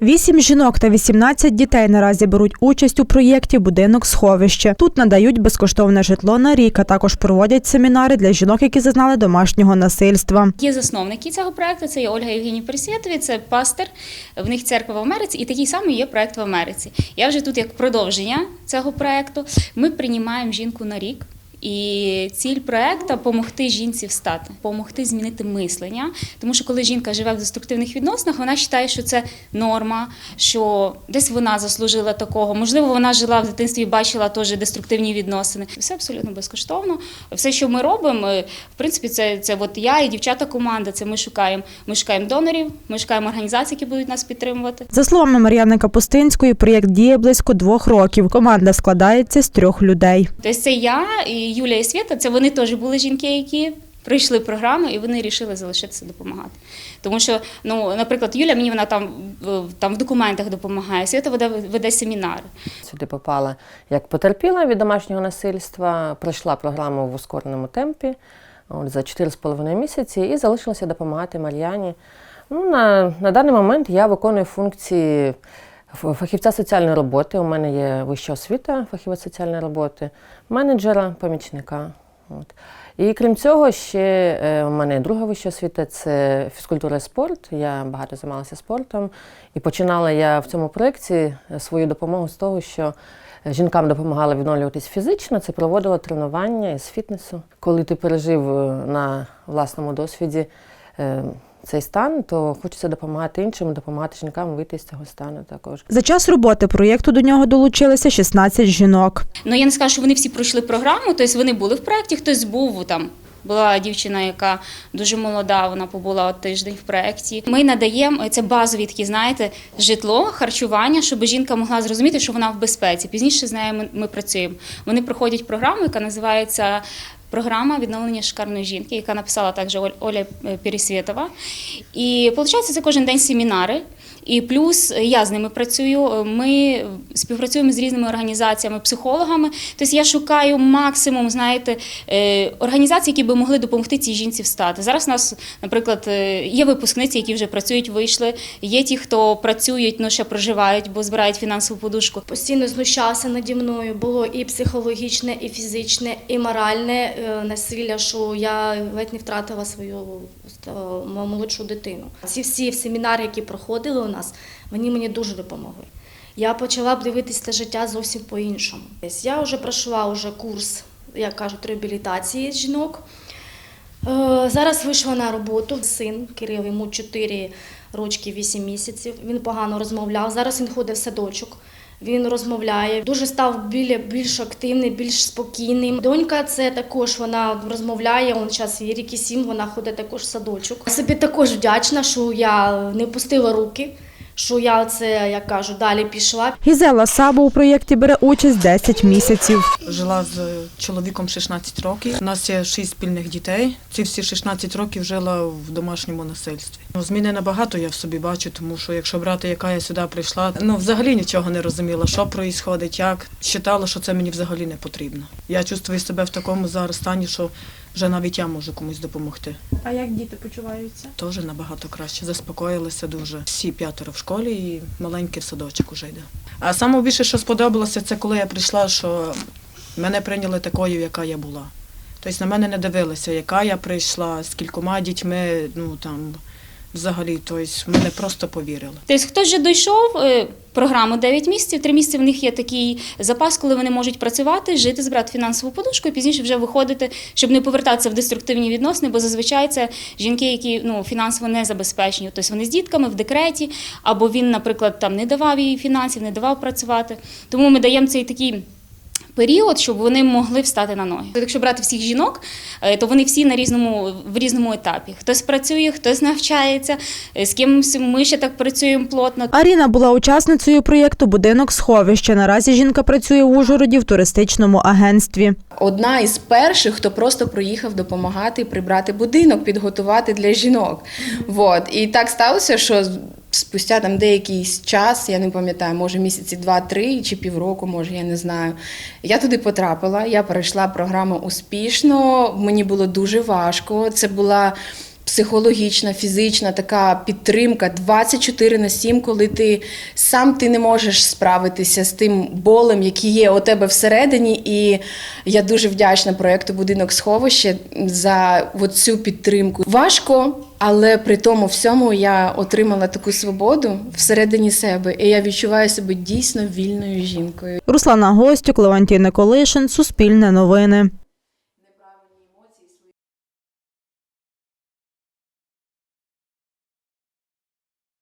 Вісім жінок та 18 дітей наразі беруть участь у проєкті Будинок сховище. Тут надають безкоштовне житло на рік, а також проводять семінари для жінок, які зазнали домашнього насильства. Є засновники цього проекту. Це є Ольга Євгенія Пересвєтові, це пастор. В них церква в Америці, і такий самий є проект в Америці. Я вже тут як продовження цього проекту. Ми приймаємо жінку на рік. І ціль проекту допомогти жінці встати, допомогти змінити мислення. Тому що коли жінка живе в деструктивних відносинах, вона вважає, що це норма, що десь вона заслужила такого. Можливо, вона жила в дитинстві і бачила теж деструктивні відносини. Все абсолютно безкоштовно. Все, що ми робимо, е, в принципі, це, це от я і дівчата команда. Це ми шукаємо. Ми шукаємо донорів, ми шукаємо організації, які будуть нас підтримувати. За словами Мар'яни Капустинської, проєкт діє близько двох років. Команда складається з трьох людей. Тобто це я і Юлія і Свята, це вони теж були жінки, які пройшли програму і вони вирішили залишитися допомагати. Тому що, ну, наприклад, Юля мені вона там, там в документах допомагає, Свята веде, веде семінари. Сюди попала як потерпіла від домашнього насильства, пройшла програму в ускореному темпі от, за 4,5 місяці і залишилася допомагати Мар'яні. Ну, на, на даний момент я виконую функції фахівця соціальної роботи. У мене є вища освіта, фахівець соціальної роботи, менеджера, помічника. От. І крім цього, ще е, у мене друга вища освіта це фізкультура і спорт. Я багато займалася спортом. І починала я в цьому проєкті е, свою допомогу з того, що жінкам допомагала відновлюватись фізично, це проводила тренування із фітнесу. Коли ти пережив е, на власному досвіді е, цей стан, то хочеться допомагати іншим, допомагати жінкам вийти з цього стану також. За час роботи проєкту до нього долучилися 16 жінок. Ну я не скажу, що вони всі пройшли програму, тобто вони були в проєкті, хтось був там. Була дівчина, яка дуже молода, вона побула от тиждень в проєкті. Ми надаємо це базові такі, знаєте, житло, харчування, щоб жінка могла зрозуміти, що вона в безпеці. Пізніше з нею ми, ми працюємо. Вони проходять програму, яка називається програма відновлення шикарної жінки, яка написала також Оля Пересвєтова. І виходить, це кожен день семінари. І плюс е, я з ними працюю. Ми співпрацюємо з різними організаціями, психологами. Тобто я шукаю максимум, знаєте, е, організацій, які би могли допомогти цій жінці встати. Зараз у нас, наприклад, е, є випускниці, які вже працюють, вийшли. Є ті, хто працюють, але ще проживають, бо збирають фінансову подушку. постійно знущався наді мною. Було і психологічне, і фізичне, і моральне е, насилля, що я ледь не втратила свою е, молодшу дитину. Ці всі семінари, які проходили нас, вони мені дуже допомогли. Я почала б дивитися на життя зовсім по-іншому. Я вже пройшла вже курс, як кажуть, реабілітації жінок. Е, Зараз вийшла на роботу. Син Кирил, йому 4 рочки, 8 місяців. Він погано розмовляв. Зараз він ходить в садочок. Він розмовляє, дуже став біля більш активний, більш спокійним. Донька це також вона розмовляє. Он час їй рік і сім, вона ходить також в садочок. Собі також вдячна, що я не пустила руки, що я це як кажу, далі пішла. Гізела Сабо у проєкті бере участь 10 місяців. Жила з чоловіком 16 років. У нас є 6 спільних дітей. Ці всі 16 років жила в домашньому насильстві. Ну, зміни набагато я в собі бачу, тому що якщо брати, яка я сюди прийшла, ну взагалі нічого не розуміла, що відбувається, як. Считала, що це мені взагалі не потрібно. Я чувствую себе в такому зараз стані, що вже навіть я можу комусь допомогти. А як діти почуваються? Теж набагато краще. Заспокоїлися дуже. Всі п'ятеро в школі і маленький в садочок уже йде. А саме більше, що сподобалося, це коли я прийшла, що мене прийняли такою, яка я була. Тобто на мене не дивилися, яка я прийшла, з кількома дітьми, ну там взагалі, тобто мене просто повірили. Тобто, хтось вже дійшов е, програму 9 місяців, 3 місяці в них є такий запас, коли вони можуть працювати, жити, збирати фінансову подушку і пізніше вже виходити, щоб не повертатися в деструктивні відносини, бо зазвичай це жінки, які ну, фінансово не забезпечені. Тобто вони з дітками в декреті, або він, наприклад, там не давав їй фінансів, не давав працювати. Тому ми даємо цей такий. Період, щоб вони могли встати на ноги. Якщо брати всіх жінок, е, то вони всі на різному в різному етапі. Хтось працює, хтось навчається, е, з кимось ми ще так працюємо плотно. Аріна була учасницею проєкту Будинок сховище. Наразі жінка працює в Ужгороді в туристичному агентстві. одна із перших, хто просто приїхав допомагати прибрати будинок, підготувати для жінок. Вот. І так сталося, що спустя там деякий час, я не пам'ятаю, може місяці два-три чи півроку, може, я не знаю. Я туди потрапила, я пройшла програму успішно, мені було дуже важко. Це була психологічна, фізична така підтримка 24 на 7, коли ти сам ти не можеш справитися з тим болем, який є у тебе всередині. І я дуже вдячна проєкту Будинок сховище за цю підтримку. Важко, але при тому всьому я отримала таку свободу всередині себе, і я відчуваю себе дійсно вільною жінкою. Руслана Гостюк, Левантій Николишин, Суспільне новини.